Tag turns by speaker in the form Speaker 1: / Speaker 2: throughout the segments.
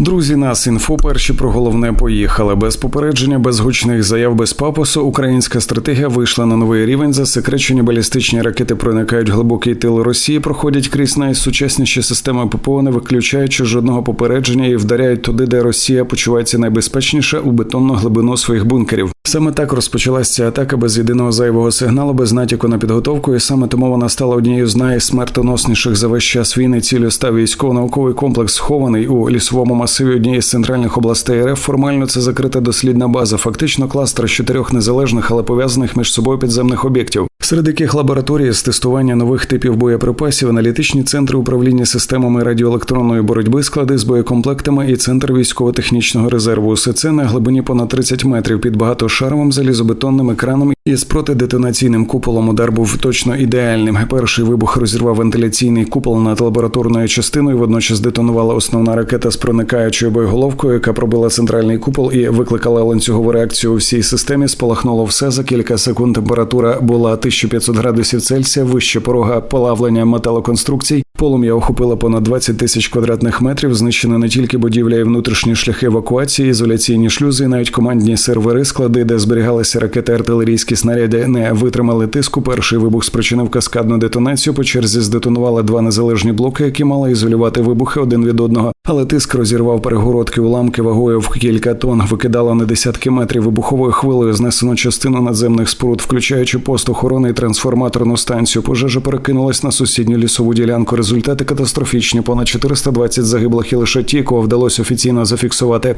Speaker 1: Друзі, нас інфо перші про головне поїхали. Без попередження, без гучних заяв, без папосу. Українська стратегія вийшла на новий рівень. Засекречені балістичні ракети проникають в глибокий тил Росії, проходять крізь найсучасніші системи ППО, не виключаючи жодного попередження і вдаряють туди, де Росія почувається найбезпечніше у бетонну глибину своїх бункерів. Саме так розпочалася ця атака без єдиного зайвого сигналу, без натяку на підготовку, і саме тому вона стала однією з найсмертоносніших за весь час війни. Цілю став військово-науковий комплекс, схований у лісовому масиві однієї з центральних областей РФ. Формально це закрита дослідна база, фактично кластер з чотирьох незалежних, але пов'язаних між собою підземних об'єктів. Серед яких лабораторії з тестування нових типів боєприпасів, аналітичні центри управління системами радіоелектронної боротьби, склади з боєкомплектами і центр військово-технічного резерву. Усе це на глибині понад 30 метрів під багатошаровим залізобетонним екраном із протидетонаційним куполом. Удар був точно ідеальним. Перший вибух розірвав вентиляційний купол над лабораторною частиною. Водночас детонувала основна ракета з проникаючою боєголовкою, яка пробила центральний купол і викликала ланцюгову реакцію у всій системі. Спалахнуло все за кілька секунд. Температура була 1500 градусів Цельсія, вище порога плавлення металоконструкцій. Полум'я охопило понад 20 тисяч квадратних метрів. Знищено не тільки будівля і внутрішні шляхи евакуації, ізоляційні шлюзи, і навіть командні сервери, склади, де зберігалися ракети, артилерійські снаряди, не витримали тиску. Перший вибух спричинив каскадну детонацію. По черзі здетонували два незалежні блоки, які мали ізолювати вибухи один від одного. Але тиск розірвав перегородки уламки вагою в кілька тонн, викидало на десятки метрів вибуховою хвилею, знесено частину надземних споруд, включаючи пост охорони і трансформаторну станцію. Пожежа перекинулась на сусідню лісову ділянку. Результати катастрофічні. Понад 420 загиблих і лише ті, кого вдалося офіційно зафіксувати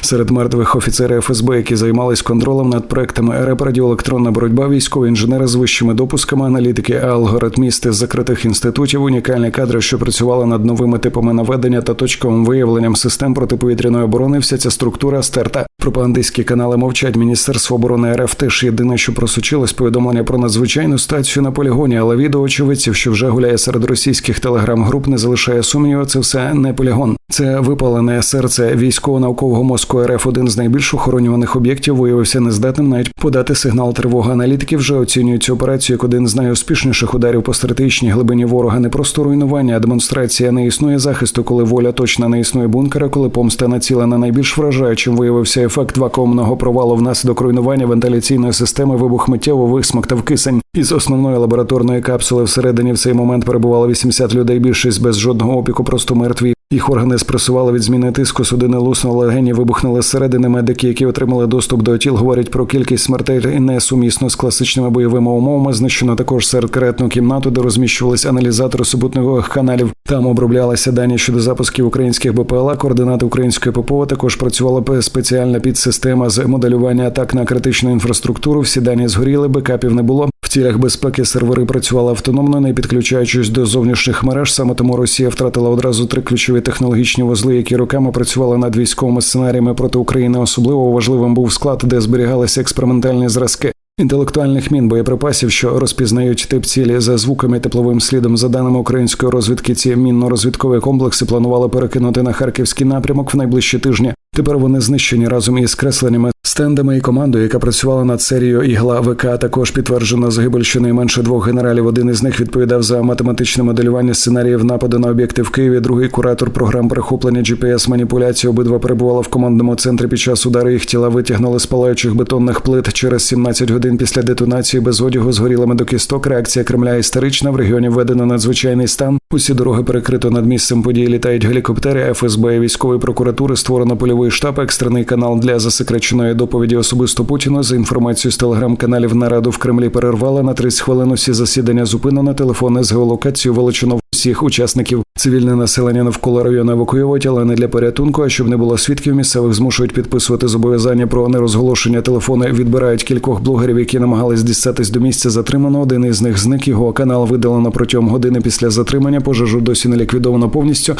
Speaker 1: серед мертвих офіцери ФСБ, які займались контролем над проектами РЕП, радіоелектронна боротьба, військові інженери з вищими допусками, аналітики, алгоритмісти з закритих інститутів, унікальні кадри, що працювали над новими типами наведення та точковим виявленням систем протиповітряної оборони. Вся ця структура стерта. Пропагандистські канали мовчать. Міністерство оборони РФ теж єдине, що просочилось повідомлення про надзвичайну стацію на полігоні, але відео очевидців, що вже гуляє серед російських телеграм-груп, не залишає сумніву. Це все не полігон. Це випалене серце військово-наукового мозку РФ. Один з найбільш охоронюваних об'єктів виявився нездатним навіть подати сигнал тривоги. Аналітики вже оцінюють цю операцію як один з найуспішніших ударів по стратегічній глибині ворога. Не просто руйнування, а демонстрація не існує захисту, коли воля точно не існує бункера, коли помста націлена найбільш вражаючим виявився ефект вакуумного провалу внаслідок руйнування вентиляційної системи. Вибух миттєво висмоктав кисень. Із основної лабораторної капсули всередині в цей момент перебувало 80 людей. Більшість без жодного опіку, просто мертві. Їх органи спресували від зміни тиску, судини луснули, легені вибухнули зсередини. Медики, які отримали доступ до тіл, говорять про кількість смертей несумісно з класичними бойовими умовами. Знищено також секретну кімнату, де розміщувалися аналізатори супутникових каналів. Там оброблялися дані щодо запусків українських БПЛА. Координати української ППО також працювала спеціальна підсистема з моделювання атак на критичну інфраструктуру. Всі дані згоріли, бекапів не було. Цілях безпеки сервери працювали автономно, не підключаючись до зовнішніх мереж. Саме тому Росія втратила одразу три ключові технологічні вузли, які роками працювали над військовими сценаріями проти України. Особливо важливим був склад, де зберігалися експериментальні зразки. Інтелектуальних мін боєприпасів, що розпізнають тип цілі за звуками тепловим слідом, за даними української розвідки, ці мінно-розвідкові комплекси планували перекинути на харківський напрямок в найближчі тижні. Тепер вони знищені разом із кресленнями стендами і командою, яка працювала над серією ігла ВК. Також підтверджено загибель щонайменше двох генералів. Один із них відповідав за математичне моделювання сценаріїв нападу на об'єкти в Києві. Другий куратор програм перехоплення gps маніпуляції. Обидва перебували в командному центрі. Під час удару їх тіла витягнули з палаючих бетонних плит через 17 годин після детонації без одягу згорілими до кісток. Реакція Кремля історична. В регіоні введено надзвичайний стан. Усі дороги перекрито над місцем події. Літають гелікоптери. ФСБ військової прокуратури створено польовий штаб, екстрений канал для засекреченої доповіді особисто Путіна. За інформацією з телеграм-каналів нараду в Кремлі перервала на 30 хвилин усі засідання. Зупинено телефони з геолокацією величину всіх учасників. Цивільне населення навколо району евакуювати, але не для порятунку. А щоб не було свідків, місцевих змушують підписувати зобов'язання про нерозголошення телефони. Відбирають кількох блогерів, які намагались дістатись до місця затримано. Один із них зник. Його канал видалено протягом години після затримання. Пожежу досі не ліквідовано повністю.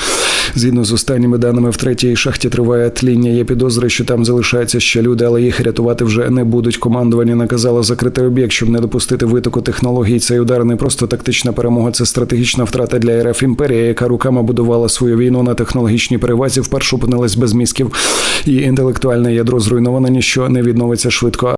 Speaker 1: Згідно з останніми даними в третій шахті триває тління. Є підозри, що там залишаються ще люди, але їх рятувати вже не будуть. Командування наказало закрити об'єкт, щоб не допустити витоку технологій. Цей удар не просто тактична перемога, це стратегічна втрата для РФ імперія, яка руками будувала свою війну на технологічній перевазі. Вперше опинилась без мізків і інтелектуальне ядро зруйноване, ніщо не відновиться швидко.